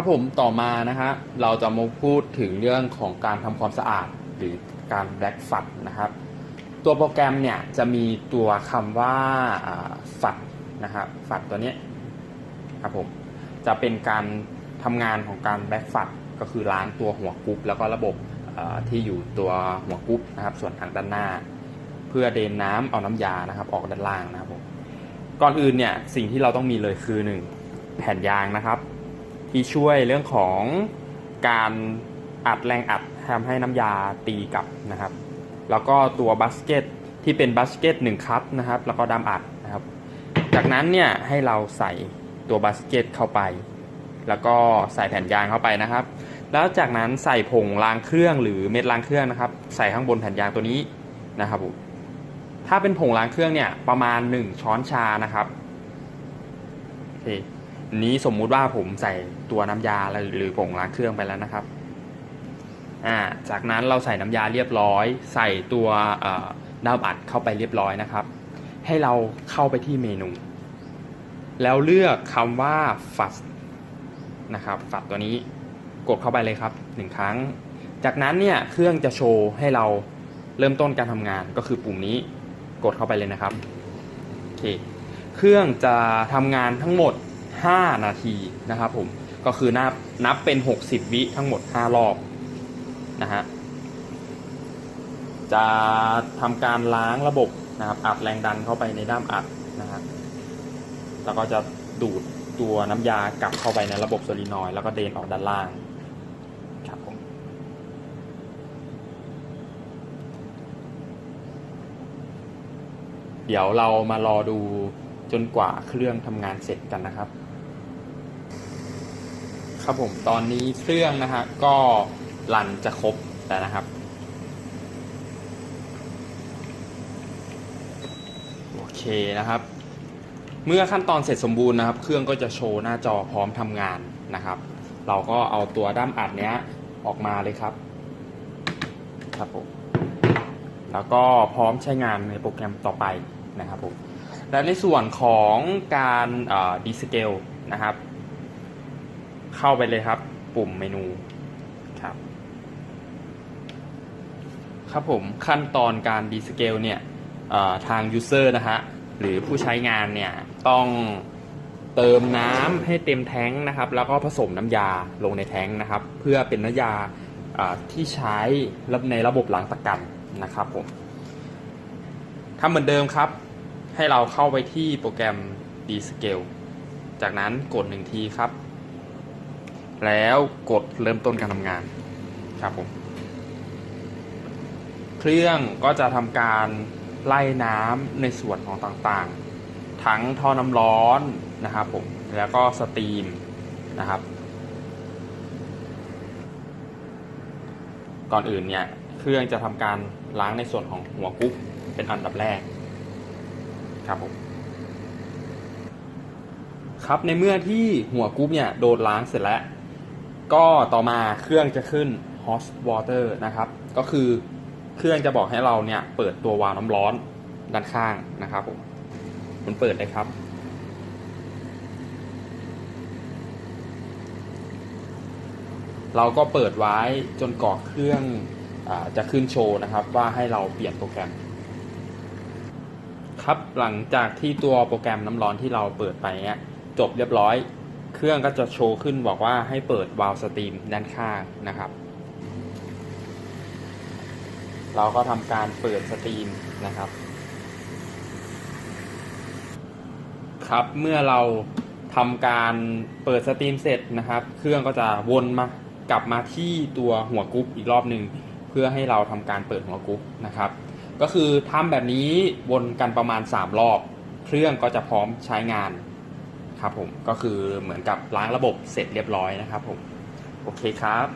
ครับผมต่อมานะฮะเราจะมาพูดถึงเรื่องของการทำความสะอาดหรือการแบล็กฝัดนะครับตัวโปรแกรมเนี่ยจะมีตัวคำว่าฝัดนะครับฝัดตัวนี้ครับผมจะเป็นการทำงานของการแบล็กฝัดก็คือล้างตัวหัวกรุ๊ปแล้วก็ระบบที่อยู่ตัวหัวกรุ๊ปนะครับส่วนทางด้านหน้า เพื่อเดนน้ำเอาน้ำยานะครับ ออกด้านล่างนะครับผมก่อนอื่นเนี่ยสิ่งที่เราต้องมีเลยคือหนึ่งแผ่นยางนะครับ ที่ช่วยเรื่องของการอัดแรงอัดทำให้น้ำยาตีกลับนะครับ แล้วก็ตัวบัสเกตที่เป็นบัสเกตหนึ่งคัพนะครับ แล้วก็ดามอัดนะครับ จากนั้นเนี่ยให้เราใส่ตัวบัสเกตเข้าไป แล้วก็ใส่แผ่นยางเข้าไปนะครับ แล้วจากนั้นใส่ผงล้างเครื่องหรือเม็ดล้างเครื่องนะครับ ใส่ข้างบนแผ่นยางตัวนี้นะครับถ้าเป็นผงล้างเครื่องเนี่ยประมาณ 1 ช้อนชานะครับโอเค นี้สมมุติว่าผมใส่ตัวน้ำยาหรือผงล้างเครื่องไปแล้วนะครับอ่าจากนั้นเราใส่น้ำยาเรียบร้อย ใส่ตัวเอ่อดาวอัดเข้าไปเรียบร้อยนะครับ ให้เราเข้าไปที่เมนู แล้วเลือกคำว่า fast นะครับฝัดตัวนี้กดเข้าไปเลยครับหนึ่งครั้ง จากนั้นเนี่ยเครื่องจะโชว์ให้เราเริ่มต้นการทำงานก็คือปุ่มนี้กดเข้าไปเลยนะครับโอเคเครื่องจะทำงานทั้งหมด 5 นาทีนะครับผมก็คือนับนับเป็น 60 วิทั้งหมด 5 รอบนะฮะจะทำการล้างระบบนะครับอัดแรงดันเข้าไปในด้ามอัดนะครับแล้วก็จะดูดตัวน้ำยากลับเข้าไปในระบบโซลินอยแล้วก็เดนออกด้านล่างครับผมเดี๋ยวเรามารอดูจนกว่าเครื่องทำงานเสร็จกันนะครับ ครับผมตอนนี้เครื่องนะฮะก็รันจะครบแล้วนะครับโอเคนะครับ เมื่อขั้นตอนเสร็จสมบูรณ์นะครับ เครื่องก็จะโชว์หน้าจอพร้อมทำงานนะครับ เราก็เอาตัวด้ามอัดเนี้ยออกมาเลยครับครับผมแล้วก็พร้อมใช้งานในโปรแกรมต่อไปนะครับผมและในส่วนของการดีสเกลนะครับ เข้าไปเลยครับ ปุ่มเมนูครับ ครับผมขั้นตอนการดีสเกลเนี่ยเอ่อทางยูเซอร์นะฮะหรือผู้ใช้งานเนี่ยต้องเติมน้ำให้เต็มแท้งนะครับ แล้วก็ผสมน้ำยาลงในแท้งนะครับ เพื่อเป็นน้ำยาอ่าที่ใช้ในระบบล้างตะกันนะครับผมทำเหมือนเดิมครับ ให้เราเข้าไปที่โปรแกรม d Scale จากนั้นกดหนึ่งทีครับ แล้วกดเริ่มต้นการทำงานครับผมเครื่องก็จะทำการไล่น้ำในส่วนของต่างๆ ทั้งท่อน้ำร้อนนะครับผมแล้วก็สตรีมนะครับ ก่อนอื่นเนี่ยเครื่องจะทำการล้างในส่วนของหัวกุ๊กเป็นอันดับแรกครับผมครับในเมื่อที่หัวกุ๊บเนี่ยโดนล้างเสร็จแล้ว ก็ต่อมาเครื่องจะขึ้น hot water นะครับ ก็คือเครื่องจะบอกให้เราเนี่ยเปิดตัววาล์วน้ำร้อนด้านข้างนะครับผมมันเปิดเลยครับ เราก็เปิดไว้จนกรอกเครื่องอจะขึ้นโชว์นะครับ ว่าให้เราเปลี่ยนโปรแกรม ครับหลังจากที่ตัวโปรแกรมน้ำร้อนที่เราเปิดไปเนี่ยจบเรียบร้อย เครื่องก็จะโชว์ขึ้นบอกว่าให้เปิดวาล์วสตรีมด้านข้างนะครับ เราก็ทำการเปิดสตรีมนะครับ ครับเมื่อเราทำการเปิดสตรีมเสร็จนะครับ เครื่องก็จะวนมากลับมาที่ตัวหัวกรุ๊ปอีกรอบหนึ่งเพื่อให้เราทำการเปิดหัวกรุ๊ปนะครับ ก็คือทำแบบนี้วนกันประมาณ 3 รอบ เครื่องก็จะพร้อมใช้งาน ครับผมก็คือเหมือนกับล้างระบบเสร็จเรียบร้อยนะครับผมโอเคครับ